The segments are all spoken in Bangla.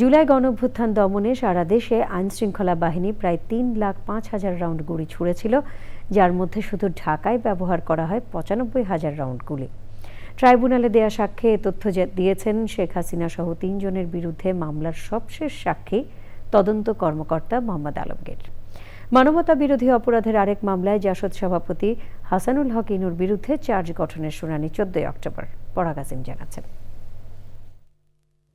জুলাই গণঅভ্যুত্থান দমনে সারা দেশে আইনশৃঙ্খলা বাহিনী প্রায় তিন লাখ পাঁচ হাজার রাউন্ড গুলি ছুড়েছিল, যার মধ্যে শুধু ঢাকায় ব্যবহার করা হয় পঁচানব্বই হাজার রাউন্ড গুলি। ট্রাইব্যুনালে দেয়া সাক্ষ্যে তথ্য দিয়েছেন শেখ হাসিনা সহ তিনজনের বিরুদ্ধে মামলার সবশেষ সাক্ষী তদন্ত কর্মকর্তা মোহাম্মদ আলমগীর। মানবতা বিরোধী অপরাধের আরেক মামলায় জাসদ সভাপতি হাসানুল হক ইনুর বিরুদ্ধে চার্জ গঠনের শুনানি চোদ্দই অক্টোবর, পরাগ আসিম জানাচ্ছেন।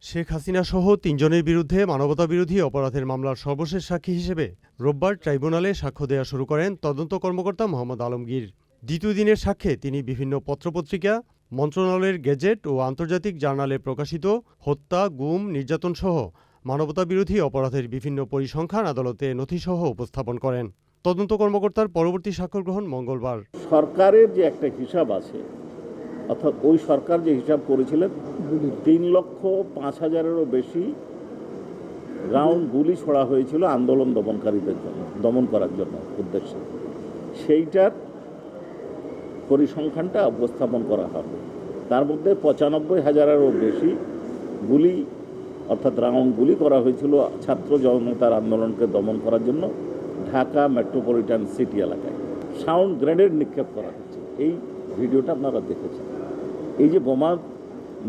শেখ হাসিনা সহ তিনজনের বিরুদ্ধে মানবতাবিরোধী অপরাধের মামলার সর্বশেষ সাক্ষী হিসেবে রোববার ট্রাইব্যুনালে সাক্ষ্য দেওয়া শুরু করেন তদন্ত কর্মকর্তা মোহাম্মদ আলমগীর। দ্বিতীয় দিনের সাক্ষ্যে তিনি বিভিন্ন পত্রপত্রিকা, মন্ত্রণালয়ের গেজেট ও আন্তর্জাতিক জার্নালে প্রকাশিত হত্যা, গুম, নির্যাতন সহ মানবতা বিরোধী অপরাধের বিভিন্ন পরিসংখ্যান আদালতে নথিসহ উপস্থাপন করেন। তদন্ত কর্মকর্তার পরবর্তী সাক্ষ্য গ্রহণ মঙ্গলবার। সরকারের যে একটা হিসাব আছে অর্থাৎ ওই সরকার যে হিসাব করেছিলেন তিন লক্ষ পাঁচ হাজারেরও বেশি রাউন্ড গুলি ছোড়া হয়েছিল আন্দোলন দমনকারীদের জন্য দমন করার জন্য উদ্দেশ্যে। সেইটার পরিসংখ্যানটা উপস্থাপন করা হবে। তার মধ্যে পঁচানব্বই হাজারেরও বেশি গুলি অর্থাৎ রাউন্ড গুলি করা হয়েছিল ছাত্র জনতার আন্দোলনকে দমন করার জন্য ঢাকা মেট্রোপলিটন সিটি এলাকায়। সাউন্ড গ্রেনেড নিক্ষেপ করা হচ্ছে। এই ভিডিওটা আপনারা দেখেছেন। এই যে বোমা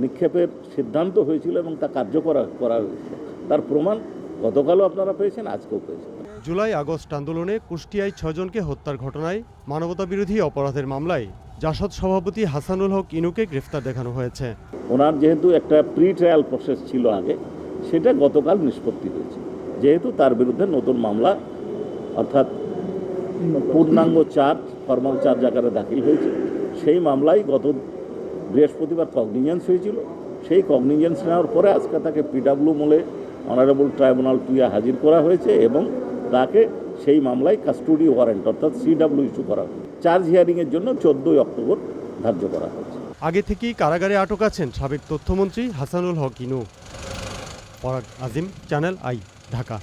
নিক্ষেপের সিদ্ধান্ত হয়েছিল এবং তা কার্যকর করা হয়েছে তার প্রমাণ গতকালও আপনারা পেয়েছেন আজকেও পেয়েছেন। জুলাই আগস্ট আন্দোলনে কুষ্টিয়ায় ছজনকে হত্যার ঘটনায় মানবতা বিরোধী অপরাধের মামলায় জাসদ সভাপতি হাসানুল হক ইনুকে গ্রেফতার দেখানো হয়েছে। ওনার যেহেতু একটা প্রি ট্রায়াল প্রসেস ছিল আগে সেটা গতকাল নিষ্পত্তি হয়েছে। যেহেতু তার বিরুদ্ধে নতুন মামলা অর্থাৎ পূর্ণাঙ্গ চার্জ ফর্মাল চার্জ আকারে দাখিল হয়েছে সেই মামলায় গত বৃহস্পতিবার কগনিজেন্স হয়েছিল। সেই কগনিজেন্স নেওয়ার পরে আজকে তাকে পিডাব্লিউ মোলে অনারেবল ট্রাইব্যুনাল টুয়ে হাজির করা হয়েছে এবং তাকে সেই মামলায় কাস্টডি ওয়ারেন্ট অর্থাৎ সিডাব্লিউ ইস্যু করা হয়েছে। চার্জ হিয়ারিংয়ের জন্য চোদ্দোই অক্টোবর ধার্য করা হয়েছে। আগে থেকেই কারাগারে আটক আছেন সাবেক তথ্যমন্ত্রী হাসানুল হক ইনু। পরাগ আজিম, চ্যানেল আই, ঢাকা।